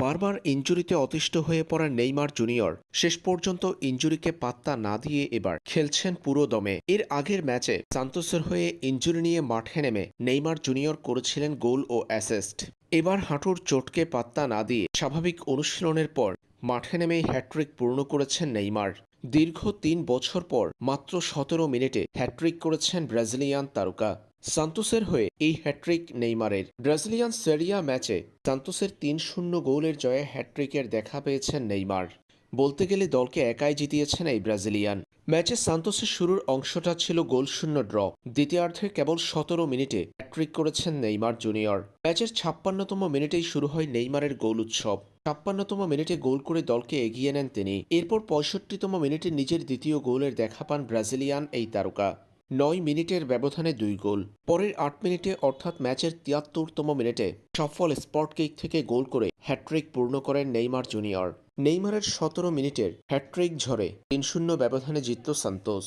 বারবার ইঞ্জুরিতে অতিষ্ঠ হয়ে পড়া নেইমার জুনিয়র, শেষ পর্যন্ত ইঞ্জুরিকে পাত্তা না দিয়ে এবার খেলছেন পুরো দমে এর আগের ম্যাচে সান্তোসের হয়ে ইঞ্জুরি নিয়ে মাঠে নেমে নেইমার জুনিয়র করেছিলেন গোল ও অ্যাসেস্ট। এবার হাঁটুর চোটকে পাত্তা না দিয়ে স্বাভাবিক অনুশীলনের পর মাঠে নেমে হ্যাট্রিক পূর্ণ করেছেন নেইমার। দীর্ঘ তিন বছর পর মাত্র সতেরো মিনিটে হ্যাট্রিক করেছেন ব্রাজিলিয়ান তারকা। সান্তোসের হয়ে এই হ্যাট্রিক নেইমারের। ব্রাজিলিয়ান সেরিয়া ম্যাচে সান্তোসের তিন শূন্য গোলের জয়ে হ্যাট্রিকের দেখা পেয়েছেন নেইমার। বলতে গেলে দলকে একাই জিতিয়েছেন এই ব্রাজিলিয়ান। ম্যাচে সান্তোসের শুরুর অংশটা ছিল গোলশূন্য ড্র। দ্বিতীয়ার্ধে কেবল সতেরো মিনিটে হ্যাট্রিক করেছেন নেইমার জুনিয়র। ম্যাচের ছাপ্পান্নতম মিনিটেই শুরু হয় নেইমারের গোল উৎসব। ছাপ্পান্নতম মিনিটে গোল করে দলকে এগিয়ে নেন তিনি। এরপর পঁয়ষট্টিতম মিনিটে নিজের দ্বিতীয় গোলের দেখা পান ব্রাজিলিয়ান এই তারকা। নয় মিনিটের ব্যবধানে দুই গোল। পরের আট মিনিটে অর্থাৎ ম্যাচের তিয়াত্তরতম মিনিটে সফল স্পট কিক থেকে গোল করে হ্যাট্রিক পূর্ণ করেন নেইমার জুনিয়র। নেইমারের সতেরো মিনিটের হ্যাট্রিক ঝরে তিন শূন্য ব্যবধানে জিতল সান্তোস।